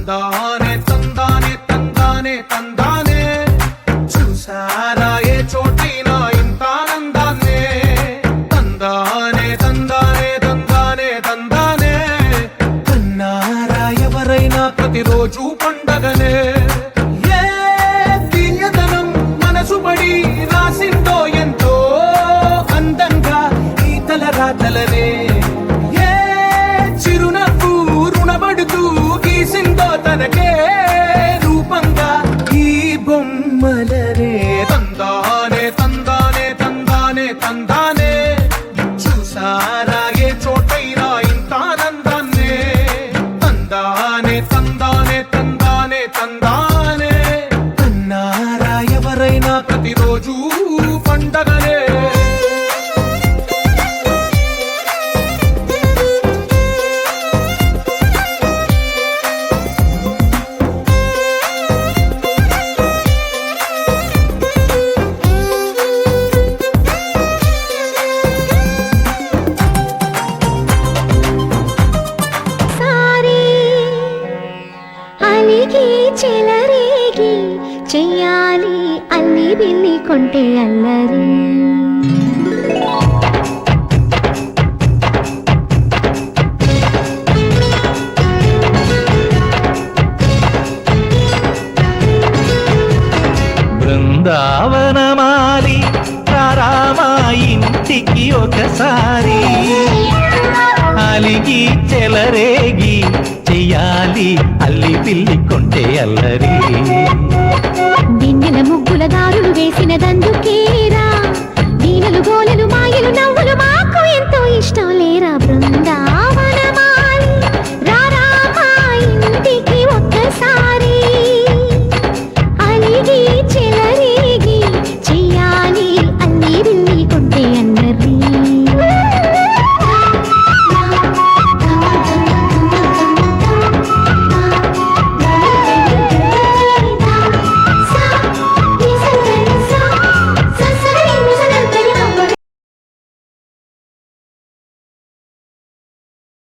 తందానే తందానే తందానే తందానే. చూసారా ఏ చోటైనా ఇంత ఆనందాన్నే? తందానే తందానే తందానే తందానే. కన్నారా ఎవరైనా ప్రతిరోజు పండగనే? ఏ రాసిందో ఎంతో అందంగా ఈ రాతలనే తందానే అన్నారా ఎవరైనా ప్రతిరోజు పండగనే చెలరేగి చెలరేగి చెయ్యాలి అల్లి బిల్లి కొంటే అల్లరి. బృందావనమాలి రామాయింటికి ఒకసారి. అలిగి చెలరేగి అల్లరి అల్లి పిల్లి కొంటే అల్లరి. దిండిన ముగ్గుల దారులు వేసినదందుకే